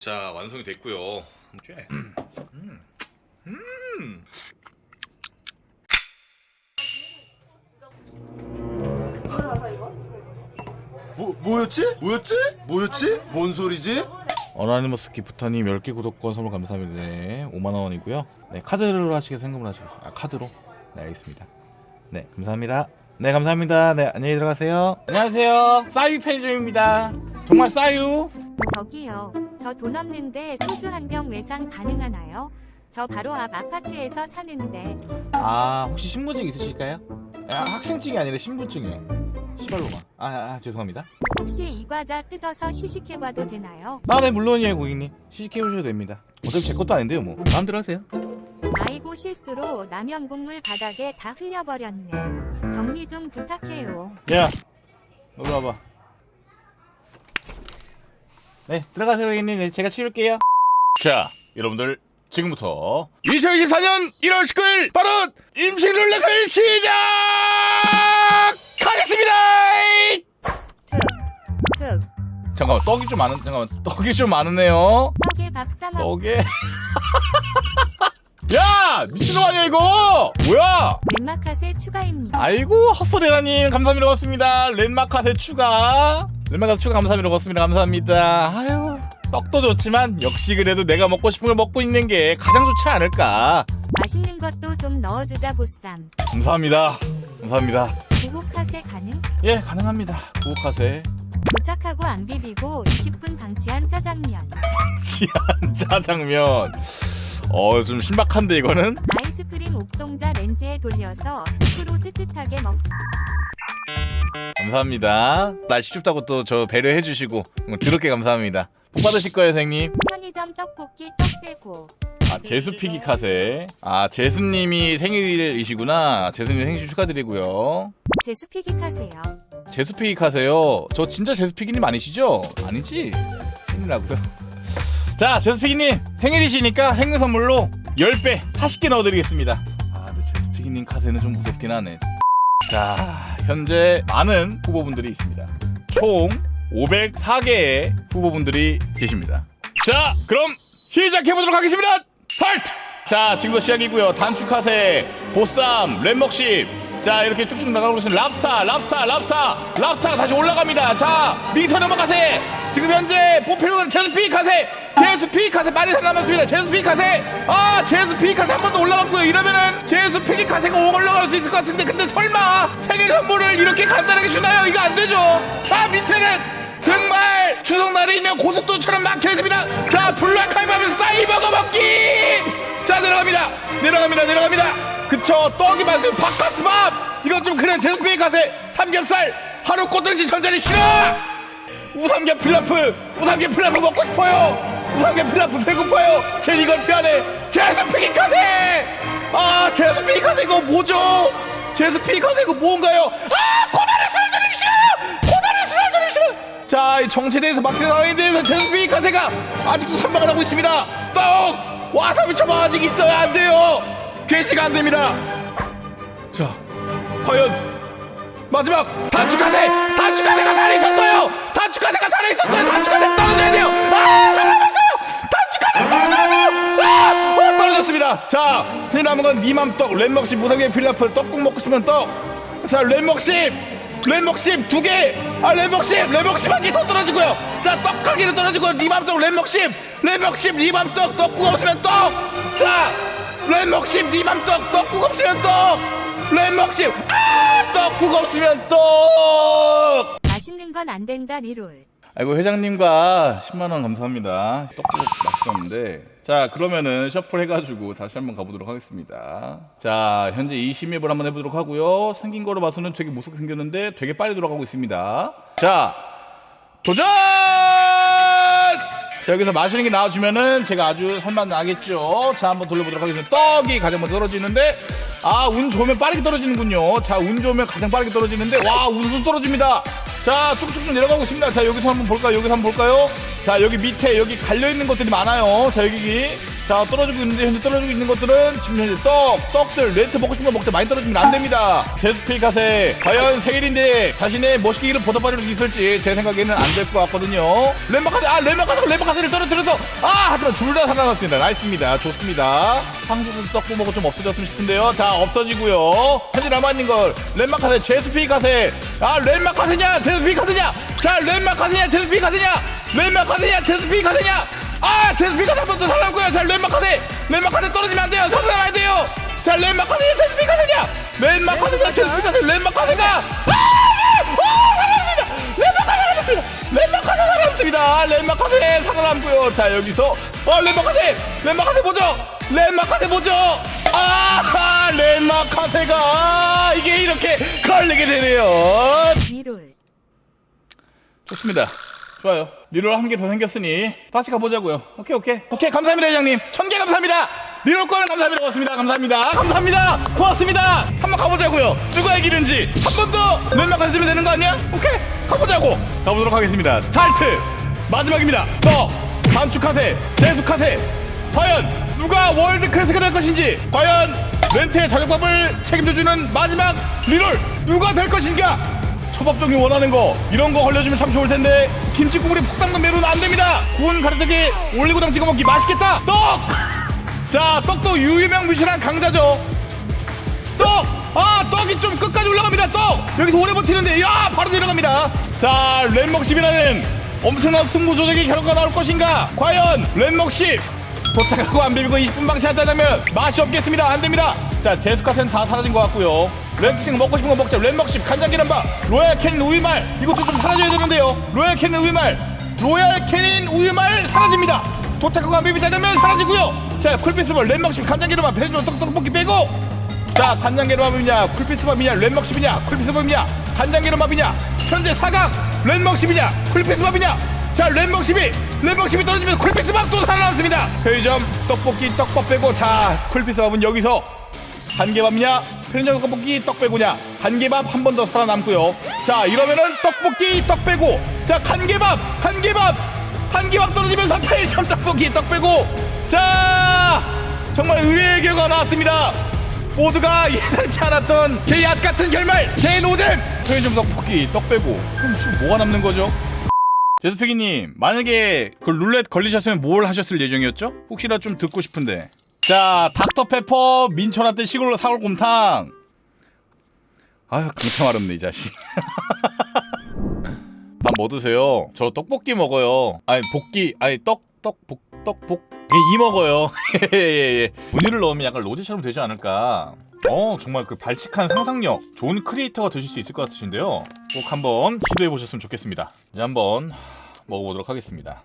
자 완성이 됐고요. 쬐. 음. 음. 뭐, 뭐였지? 뭐였지? 뭐였지? 뭔 소리지? 어나니머스 기프터님 10개 구독권 선물 감사합니다. 네, 5만 원이고요. 네, 카드로 하시게 생각을 하시겠어요. 아, 카드로? 네, 알겠습니다. 네, 감사합니다. 네, 감사합니다. 네, 안녕히 들어가세요. 안녕하세요. 싸유 편의점입니다. 정말 싸유? 저기요. 저 돈 없는데 소주 한 병 외상 가능하나요? 저 바로 앞 아파트에서 사는데 아, 혹시 신분증 있으실까요? 아, 학생증이 아니라 신분증이요. 시발로만. 아, 아, 죄송합니다. 혹시 이 과자 뜯어서 시식해 봐도 되나요? 아, 네, 물론이에요, 고객님. 시식해 보셔도 됩니다. 어차피 제 것도 아닌데요, 뭐. 마음대로 하세요. 아이고 실수로 라면 국물 바닥에 다 흘려버렸네. 정리 좀 부탁해요. 야, 여기 와봐. 네, 들어가세요, 고객님. 네, 제가 치울게요. 자, 여러분들 지금부터 2024년 1월 19일 바로 임시 룰렛을 시작하겠습니다. 툭. 잠깐만, 떡이 좀 많은, 잠깐만, 떡이 좀 많으네요. 떡에 밥싸 먹 떡에. 야, 미친놈 아니야 이거? 뭐야? 웬마카세 추가입니다. 아이고 헛소리라님 감사합니다 고맙습니다 랜마카세 추가 랜마카세 추가 감사합니다. 고맙습니다. 감사합니다. 아유 떡도 좋지만 역시 그래도 내가 먹고 싶은 걸 먹고 있는 게 가장 좋지 않을까. 맛있는 것도 좀 넣어주자 보쌈. 감사합니다. 감사합니다. 구국카세 가능? 예 가능합니다. 구옥카세. 도착하고 안 비비고 20분 방치한 짜장면. 지한 짜장면. 어 좀 신박한데 이거는? 아이스크림 옥동자 렌즈에 돌려서 스프로 뜨뜻하게 먹. 감사합니다. 날씨 춥다고 또 저 배려해 주시고 드럽게 감사합니다. 복 받으실 거예요 선생님? 편의점 떡볶이 떡대고. 아 제수피기 카세. 아 제수님이 생일이시구나. 제수님 생일 축하드리고요. 제수피기 카세요. 제수피기 카세요. 저 진짜 제수피기님 아니시죠? 아니지? 생일이라고요. 자 제수피기님 생일이시니까 생일 선물로 10배 40개 넣어드리겠습니다. 아 근데 제수피기님 카세는 좀 무섭긴 하네. 자 현재 많은 후보분들이 있습니다. 총 504개의 후보분들이 계십니다. 자 그럼 시작해보도록 하겠습니다. 스타트! 자 지금부터 시작이고요. 단축카세 보쌈 랩먹십 자 이렇게 쭉쭉 나가고 있습니다 랍스타 랍스타 랍스타 랍스타가 다시 올라갑니다 자 미터 넘어가세 지금 현재 뽑히는 제수피 카세 제수피 카세 많이 살아남았습니다 제수피 카세 아 제수피 카세 한 번 더 올라갔고요 이러면은 제수피 카세가 올라갈 수 있을 것 같은데 근데 설마 생일 선물을 이렇게 간단하게 주나요 이거 안 되죠 자 밑에는 정말 추석날이면 고속도로처럼 막혀 있습니다. 자, 블랙하이하면서 사이버거 먹기. 자, 내려갑니다. 내려갑니다. 내려갑니다. 그쵸? 떡이 맛있어요. 바카스밥. 이건 좀 그래. 제수피에 가세. 삼겹살. 하루 꼬들지 전자리 싫어. 우삼겹 필라프. 우삼겹 필라프 먹고 싶어요. 우삼겹 필라프 배고파요. 제 이걸 피하네. 제수 피기 가세. 아, 제수 피기 가세 이거 뭐죠? 제수 피기 가세 이거 뭔가요? 아, 고다리 술전이 싫어. 고다리 술전이 싫어. 자, 이 정체대에서 막대 나와있는 데에서 제수피 카세가 아직도 선방을 하고 있습니다. 떡! 와사비 초밥 아직 있어야 안 돼요. 괴시가 안 됩니다. 자, 과연 마지막 단축카세! 단축카세가 살아 있었어요! 단축카세가 살아 있었어요! 단축카세 떨어져야 돼요! 아! 살아남았어요! 단축카세 떨어져야 돼요! 아! 어, 떨어졌습니다. 자, 이 남은 건 니맘떡, 랩먹십, 무성의 필라프, 떡국 먹고 싶으면 떡. 자, 랩먹십! 랩먹십 두 개! 아, 랩먹십! 랩먹십 한 개 더 떨어지고요! 자, 떡 한 개는 떨어지고요! 니맘떡, 랩먹십! 랩먹십, 니맘 떡, 떡국 없으면 떡! 자! 랩먹십, 니맘 떡, 떡국 없으면 떡! 랩먹십! 아! 떡국 없으면 떡! 맛있는 건 안 된다 리롤. 아이고 회장님과 10만 원 감사합니다. 떡국 맛있었는데 자 그러면은 셔플 해가지고 다시 한번 가보도록 하겠습니다. 자 현재 이 심입을 한번 해보도록 하고요. 생긴 거로 봐서는 되게 무섭게 생겼는데 되게 빨리 돌아가고 있습니다. 자 도전! 자 여기서 맛있는 게 나와주면은 제가 아주 살맛 나겠죠. 자 한번 돌려보도록 하겠습니다. 떡이 가장 먼저 떨어지는데 아 운 좋으면 빠르게 떨어지는군요. 자 운 좋으면 가장 빠르게 떨어지는데 와 우수 떨어집니다. 자 쭉쭉쭉 내려가고 있습니다. 자 여기서 한번 볼까요? 여기서 한번 볼까요? 자 여기 밑에 여기 갈려 있는 것들이 많아요. 자 여기 자 떨어지고 있는데 현재 떨어지고 있는 것들은 지금 현재 떡 떡들 렌트 먹고 싶은 거 먹자 많이 떨어지면 안 됩니다. 제스필 가세 과연 생일인데 자신의 멋있기를 보답받을 수 있을지 제 생각에는 안 될 것 같거든요. 렘마카세 아 렘마카세 렘마카세를 떨어뜨려서 아 하지만 둘 다 살아났습니다. 나이스입니다. 좋습니다. 상수도 떡 먹고 좀 없어졌으면 싶은데요. 자 없어지고요. 현재 남아있는 걸 렘마카세 제스필 가세. 아 렘마카세냐? 제스필 가세냐? 자 가세냐? 렘마카세냐? 제스필 가세냐 아 제스피가 한번 더 살아남고요. 자 렘마카세. 렘마카세 떨어지면 안 돼요. 살아남아야 돼요. 자 렘마카세 제스피카세냐? 렘마카세냐 제스피카세 렘마카세가. 아! 아! 살아남습니다. 렘마카세 살아남습니다. 렘마카세 살아남습니다. 렘마카세 살아남고요. 자 여기서. 아 렘마카세. 렘마카세 보죠? 렘마카세 보죠? 아 렘마카세가 이게 이렇게 걸리게 되네요. 좋습니다. 좋아요. 리롤 한 개 더 생겼으니 다시 가보자고요. 오케이 오케이 오케이 감사합니다 회장님. 천 개 감사합니다. 리롤 거는 감사합니다. 고맙습니다. 감사합니다. 감사합니다. 고맙습니다. 한번 가보자고요. 누가 이기는지 한 번더 넷막 했으면 되는 거 아니야? 오케이 가보자고. 가보도록 하겠습니다. 스타트 마지막입니다. 더 단축하세 재숙하세 과연 누가 월드 클래스가 될 것인지 과연 렌트의 자격밥을 책임져주는 마지막 리롤 누가 될 것인가? 초밥종이 원하는 거 이런 거 걸려주면 참 좋을 텐데 김치국물에 푹 담근 메로는 안 됩니다. 구운 가르떡에 올리고당 찍어 먹기 맛있겠다. 떡. 자 떡도 유유명 뮤실한 강자죠. 떡. 아 떡이 좀 끝까지 올라갑니다. 떡. 여기서 오래 버티는데 야 바로 내려갑니다. 자 랜먹십이라는 엄청난 승부 조작의 결과가 나올 것인가? 과연 랜먹십 도착하고 안 비비고 20분 방치하자면 맛이 없겠습니다. 안 됩니다. 자, 제스카센 다 사라진 것 같고요. 램프싱 먹고 싶은 거 먹자. 램먹십, 간장 계란밥, 로얄 캐닌 우유말 이것도 좀 사라져야 되는데요. 로얄 캐닌 우유말, 로얄 캐닌 우유말 사라집니다. 도착하고 안 비비자면 사라지고요. 자, 쿨피스볼, 램먹십, 간장 계란밥, 베리면 떡떡볶이 빼고 자 간장 계란밥이냐 쿨피스밥이냐 랜먹십이냐 쿨피스밥이냐 간장 계란밥이냐 현재 사각 랜먹십이냐 쿨피스밥이냐 자 랜먹십이 랜먹십이 떨어지면 쿨피스밥 또 살아남습니다 편의점 떡볶이 떡밥 빼고 자 쿨피스밥은 여기서 한개밥이냐 편의점 떡볶이 떡 빼고냐? 한개밥 한 번 더 살아남고요. 자 이러면은 떡볶이 떡 빼고 자 간개밥 한개밥. 한개밥 떨어지면서 편의점 떡볶이 떡 빼고 자 정말 의외의 결과가 나왔습니다. 모두가 예상치 않았던 개약 같은 결말 개노잼. 편의점 떡볶이 떡 빼고 그럼 지금 뭐가 남는 거죠? 제수피기님 만약에 그 룰렛 걸리셨으면 뭘 하셨을 예정이었죠? 혹시나 좀 듣고 싶은데 자 닥터페퍼 민초라떼 시골로 사골곰탕. 아유 강참 어렵네 이 자식. 밥 뭐 드세요? 저 떡볶이 먹어요. 아니 볶기 아니 떡 떡 볶 떡볶 예, 이 먹어요. 예 예 예. 분유를 넣으면 약간 로제처럼 되지 않을까? 어 정말 그 발칙한 상상력. 좋은 크리에이터가 되실 수 있을 것 같으신데요. 꼭 한번 시도해 보셨으면 좋겠습니다. 이제 한번 먹어보도록 하겠습니다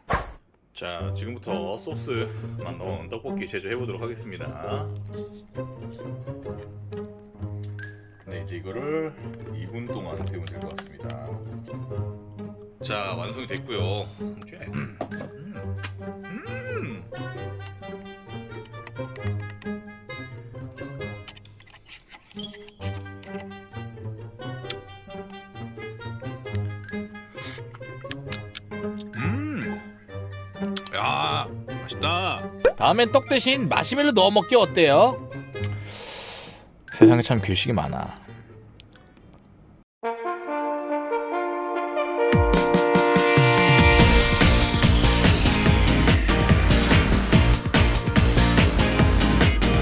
자 지금부터 소스만 넣은 떡볶이 제조해 보도록 하겠습니다 네 이제 이거를 2분 동안 데우면 될 것 같습니다 자 완성이 됐고요 음. 음. 음. 맛있다. 다음엔 떡 대신 마시멜로 넣어 먹기 어때요? 세상에 참 괴식이 많아.